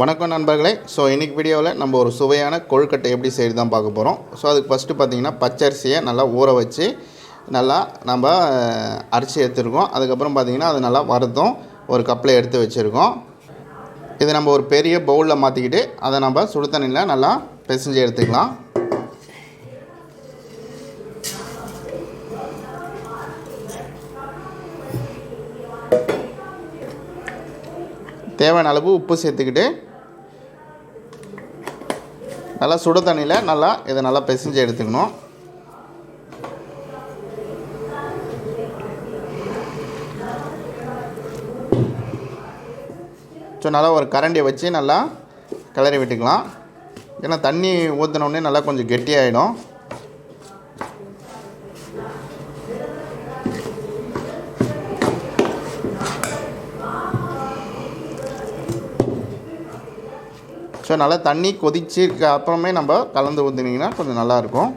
வணக்கம் நண்பர்களே. ஸோ இன்றைக்கி வீடியோவில் நம்ம ஒரு சுவையான கொழுக்கட்டை எப்படி செய்து தான் பார்க்க போகிறோம் ஸோ அதுக்கு ஃபஸ்ட்டு பார்த்தீங்கன்னா பச்சரிசியை நல்லா ஊற வச்சு நல்லா நம்ம அரிசி எடுத்துருக்கோம். அதுக்கப்புறம் பார்த்தீங்கன்னா அது நல்லா வறுத்தும் ஒரு கப்பில் எடுத்து வச்சுருக்கோம். இது நம்ம ஒரு பெரிய பவுலில் மாற்றிக்கிட்டு அதை நம்ம சுடு தண்ணியில் நல்லா பிசைஞ்சு எடுத்துக்கலாம். தேவையான அளவு உப்பு சேர்த்துக்கிட்டு நல்லா சுட தண்ணியில் நல்லா இதை நல்லா பிசைஞ்சு எடுத்துக்கணும். ஸோ நல்லா ஒரு கரண்டியை வச்சு நல்லா கிளறி விட்டுக்கலாம். ஏன்னா தண்ணி ஊற்றினோடனே நல்லா கொஞ்சம் கெட்டியாகிடும் ஸோ நல்லா தண்ணி கொதிச்சிருக்க அப்புறமே நம்ம கலந்து ஊற்றினீங்கன்னா கொஞ்சம் நல்லாயிருக்கும்.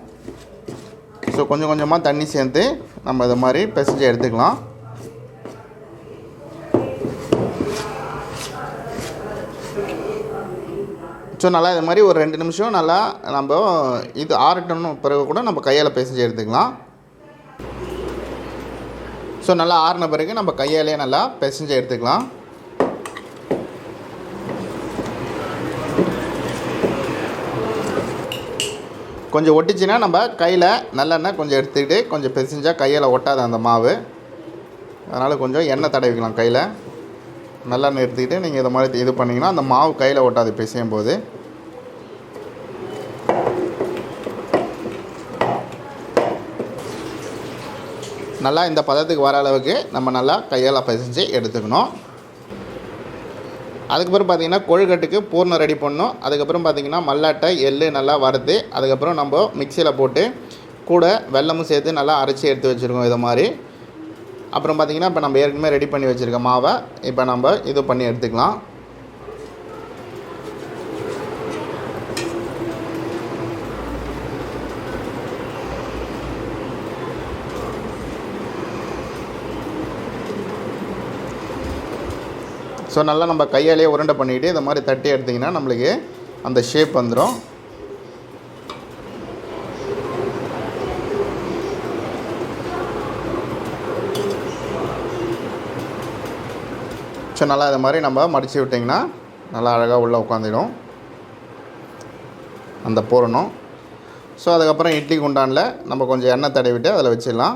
ஸோ கொஞ்சம் கொஞ்சமாக தண்ணி சேர்த்து நம்ம இதை மாதிரி பிசைஞ்சு எடுத்துக்கலாம். ஸோ நல்லா இது மாதிரி ஒரு ரெண்டு நிமிஷம் நல்லா நம்ம இது ஆறட்டணும் பிறகு கூட நம்ம கையால் பிசைஞ்சு எடுத்துக்கலாம். ஸோ நல்லா ஆறின பிறகு நம்ம கையாலே நல்லா பிசைஞ்சு எடுத்துக்கலாம். கொஞ்சம் ஒட்டிச்சுன்னா நம்ம கையில் நல்லெண்ணெய் கொஞ்சம் எடுத்துக்கிட்டு கொஞ்சம் பிசைஞ்சால் கையில் ஒட்டாது அந்த மாவு. அதனால் கொஞ்சம் எண்ணெய் தடவிக்கலாம் கையில். நல்லெண்ணெய் எடுத்துக்கிட்டு நீங்கள் இதை மாதிரி இது பண்ணிங்கன்னா அந்த மாவு கையில் ஒட்டாது பிசையும் போது நல்லா இந்த பதத்துக்கு வர அளவுக்கு நம்ம நல்லா கையால் பிசைஞ்சு எடுத்துக்கணும். அதுக்கப்புறம் பார்த்தீங்கன்னா கொழுக்கட்டுக்கு பூர்ணம் ரெடி பண்ணணும். அதுக்கப்புறம் பார்த்தீங்கன்னா மல்லாட்டை எள்ளு நல்லா வறுத்து அதுக்கப்புறம் நம்ம மிக்சியில் போட்டு கூட வெல்லமும் சேர்த்து நல்லா அரைச்சி எடுத்து வச்சுருக்கோம் இதை மாதிரி. அப்புறம் பார்த்தீங்கன்னா இப்போ நம்ம ஏற்கனவே ரெடி பண்ணி வச்சுருக்க மாவை இப்போ நம்ம இது பண்ணி எடுத்துக்கலாம். ஸோ நல்லா நம்ம கையாலேயே உருண்டை பண்ணிக்கிட்டு இந்த மாதிரி தட்டி எடுத்திங்கன்னா நம்மளுக்கு அந்த ஷேப் வந்துடும் ஸோ நல்லா இது மாதிரி நம்ம மடித்து விட்டிங்கன்னா நல்லா அழகாக உள்ளே உட்காந்துடும் அந்த பூரணம் ஸோ அதுக்கப்புறம் இட்லி குண்டானில் நம்ம கொஞ்சம் எண்ணெய் தடவிட்டு அதில் வச்சிடலாம்.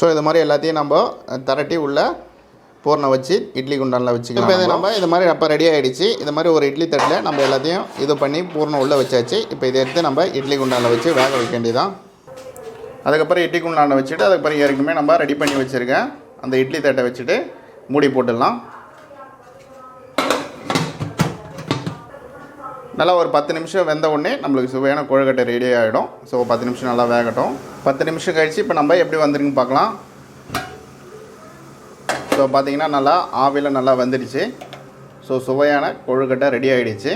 ஸோ இது மாதிரி எல்லாத்தையும் நம்ம திரட்டி உள்ள பூர்ணை வச்சு இட்லி குண்டானில் வச்சுக்கலாம் இப்போ இது நம்ம. இது மாதிரி அப்போ ரெடி ஆகிடுச்சு இது மாதிரி ஒரு இட்லி தட்டில் நம்ம எல்லாத்தையும் இது பண்ணி பூர்ணம் உள்ளே வச்சாச்சு. இப்போ இதை எடுத்து நம்ம இட்லி குண்டானில் வச்சு வேக வைக்க வேண்டியதான் அதுக்கப்புறம் இட்லி குண்டானில் வச்சுட்டு அதுக்கப்புறம் ஏற்கனவே நம்ம ரெடி பண்ணி வச்சுருக்கேன் அந்த இட்லி தட்டை வச்சுட்டு மூடி போட்டுடலாம். நல்லா ஒரு பத்து நிமிஷம் வெந்த உடனே நம்மளுக்கு சுவையான கொழுக்கட்டை ரெடி ஆகிடும் ஸோ பத்து நிமிஷம் நல்லா வேகட்டும். பத்து நிமிஷம் கழித்து இப்போ நம்ம எப்படி வந்துருக்குன்னு பார்க்கலாம். ஸோ பார்த்தீங்கன்னா நல்லா ஆவியில் நல்லா வந்துடுச்சு. ஸோ சுவையான கொழுக்கட்டை ரெடி ஆகிடுச்சு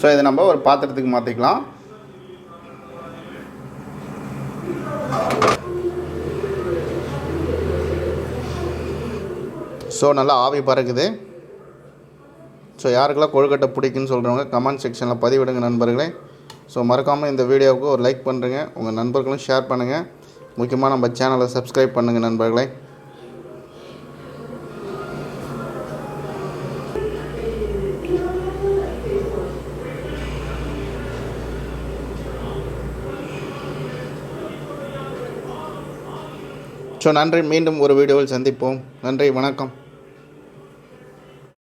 ஸோ இதை நம்ம ஒரு பாத்திரத்துக்கு மாற்றிக்கலாம் ஸோ நல்லா ஆவி பறக்குது. ஸோ யாருக்கெல்லாம் கொழுக்கட்டை பிடிக்குன்னு சொல்கிறவங்க கமெண்ட் செக்ஷனில் பதிவிடுங்க நண்பர்களே. ஸோ மறக்காமல் இந்த வீடியோவுக்கு ஒரு லைக் பண்ணுறேங்க உங்கள் நண்பர்களும் ஷேர் பண்ணுங்கள் முக்கியமாக நம்ம சேனலை சப்ஸ்கிரைப் பண்ணுங்கள் நண்பர்களே. ஸோ நன்றி. மீண்டும் ஒரு வீடியோவில் சந்திப்போம். நன்றி. வணக்கம்.